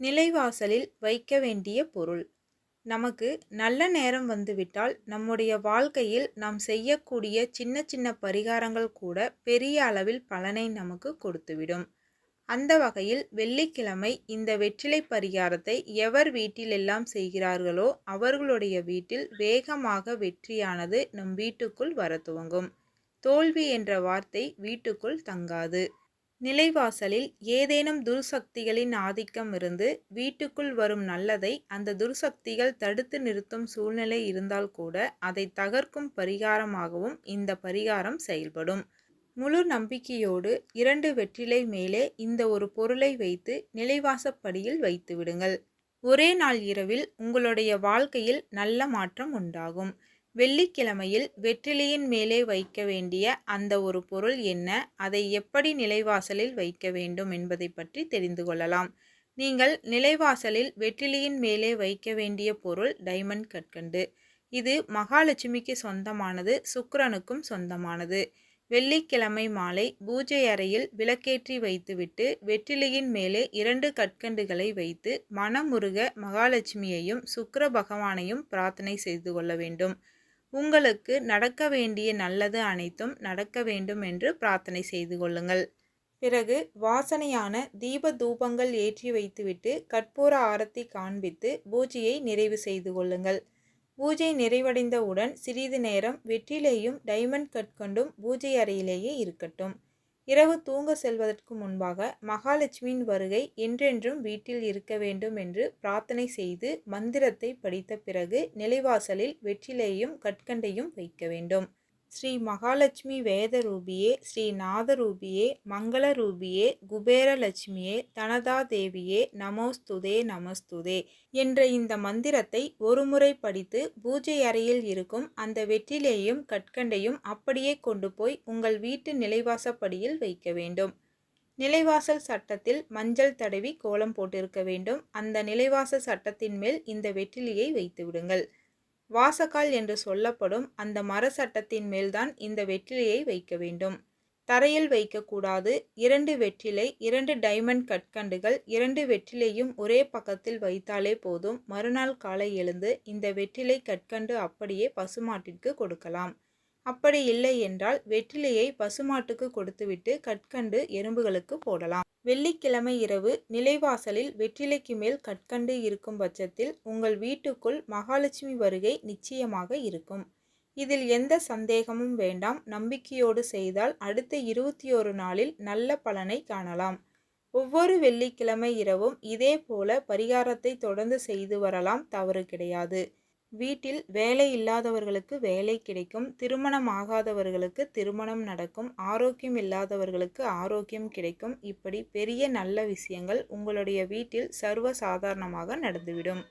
நிலைவாசலில் வைக்க வேண்டிய பொருள். நமக்கு நல்ல நேரம் வந்துவிட்டால் நம்முடைய வாழ்க்கையில் நாம் செய்யக்கூடிய சின்ன சின்ன பரிகாரங்கள் கூட பெரிய அளவில் பலனை நமக்கு கொடுத்துவிடும். அந்த வகையில் வெள்ளிக்கிழமை இந்த வெற்றிலை பரிகாரத்தை எவர் வீட்டிலெல்லாம் செய்கிறார்களோ அவர்களுடைய வீட்டில் வேகமாக வெற்றியானது நம் வீட்டுக்குள் வர துவங்கும் தோல்வி என்ற வார்த்தை வீட்டுக்குள் தங்காது. நிலைவாசலில் ஏதேனும் துர்சக்திகளின் ஆதிக்கம் இருந்து வீட்டுக்குள் வரும் நல்லதை அந்த துர்சக்திகள் தடுத்து நிறுத்தும் சூழ்நிலை இருந்தால் கூட அதை தகர்க்கும் பரிகாரமாகவும் இந்த பரிகாரம் செயல்படும். முழு நம்பிக்கையோடு இரண்டு வெற்றிலை மேலே இந்த ஒரு பொருளை வைத்து நிலைவாசப்படியில் வைத்து விடுங்கள். ஒரே நாள் இரவில் உங்களுடைய வாழ்க்கையில் நல்ல மாற்றம் உண்டாகும். வெள்ளிக்கிழமையில் வெற்றிலையின் மேலே வைக்க வேண்டிய அந்த ஒரு பொருள் என்ன? அதை எப்படி நிலைவாசலில் வைக்க வேண்டும் என்பதை பற்றி தெரிந்து கொள்ளலாம். நீங்கள் நிலைவாசலில் வெற்றிலையின் மேலே வைக்க வேண்டிய பொருள் டைமண்ட் கற்கண்டு. இது மகாலட்சுமிக்கு சொந்தமானது சுக்கிரனுக்கும் சொந்தமானது. வெள்ளிக்கிழமை மாலை பூஜை அறையில் விளக்கேற்றி வைத்துவிட்டு வெற்றிலையின் மேலே இரண்டு கற்கண்டுகளை வைத்து மனமுருக மகாலட்சுமியையும் சுக்கர பகவானையும் பிரார்த்தனை செய்து கொள்ள வேண்டும். உங்களுக்கு நடக்க வேண்டிய நல்லது அனைத்தும் நடக்க வேண்டும் என்று பிரார்த்தனை செய்து கொள்ளுங்கள். பிறகு வாசனையான தீப தூபங்கள் ஏற்றி வைத்துவிட்டு கற்பூர ஆரத்தி காண்பித்து பூஜையை நிறைவு செய்து கொள்ளுங்கள். பூஜை நிறைவடைந்தவுடன் சிறிது நேரம் வெற்றிலேயும் டைமண்ட் கட்கொண்டும் பூஜை அறையிலேயே இருக்கட்டும். இரவு தூங்க செல்வதற்கு முன்பாக மகாலட்சுமியின் வருகை என்றென்றும் வீட்டில் இருக்க வேண்டும் என்று பிரார்த்தனை செய்து மந்திரத்தை படித்த பிறகு நிலைவாசலில் வெற்றிலையும் கற்கண்டையும் வைக்க வேண்டும். ஸ்ரீ மகாலட்சுமி வேதரூபியே ஸ்ரீ நாதரூபியே மங்களரூபியே குபேரலட்சுமியே தனதா தேவியே நமோஸ்துதே நமஸ்துதே என்ற இந்த மந்திரத்தை ஒருமுறை படித்து பூஜை அறையில் இருக்கும் அந்த வெற்றிலேயும் கற்கண்டையும் அப்படியே கொண்டு போய் உங்கள் வீட்டு நிலைவாசப்படியில் வைக்க வேண்டும். நிலைவாசல் சட்டத்தில் மஞ்சள் தடவி கோலம் போட்டிருக்க வேண்டும். அந்த நிலைவாசல் சட்டத்தின் மேல் இந்த வெற்றிலியை வைத்து விடுங்கள். வாசக்கால் என்று சொல்லப்படும் அந்த மர சட்டத்தின் மேல்தான் இந்த வெற்றிலையை வைக்க வேண்டும். தரையில் வைக்கக்கூடாது. இரண்டு வெற்றிலை இரண்டு டைமண்ட் கற்கண்டுகள் இரண்டு வெற்றிலையும் ஒரே பக்கத்தில் வைத்தாலே போதும். மறுநாள் காலை எழுந்து இந்த வெற்றிலை கற்கண்டு அப்படியே பசுமாட்டிற்கு கொடுக்கலாம். அப்படி இல்லை என்றால் வெற்றிலையை பசுமாட்டுக்கு கொடுத்துவிட்டு கற்கண்டு எறும்புகளுக்கு போடலாம். வெள்ளிக்கிழமை இரவு நிலைவாசலில் வெற்றிலைக்கு மேல் கற்கண்டு இருக்கும் பட்சத்தில் உங்கள் வீட்டுக்குள் மகாலட்சுமி வருகை நிச்சயமாக இருக்கும். இதில் எந்த சந்தேகமும் வேண்டாம். நம்பிக்கையோடு செய்தால் அடுத்த இருபத்தி ஒரு நாளில் நல்ல பலனை காணலாம். ஒவ்வொரு வெள்ளிக்கிழமை இரவும் இதே போல பரிகாரத்தை தொடர்ந்து செய்து வரலாம். தவறு கிடையாது. வீட்டில் வேலை இல்லாதவர்களுக்கு வேலை கிடைக்கும் திருமணம் ஆகாதவர்களுக்கு திருமணம் நடக்கும் ஆரோக்கியம் இல்லாதவர்களுக்கு ஆரோக்கியம் கிடைக்கும். இப்படி பெரிய நல்ல விஷயங்கள் உங்களுடைய வீட்டில் சர்வ சாதாரணமாக நடந்துவிடும்.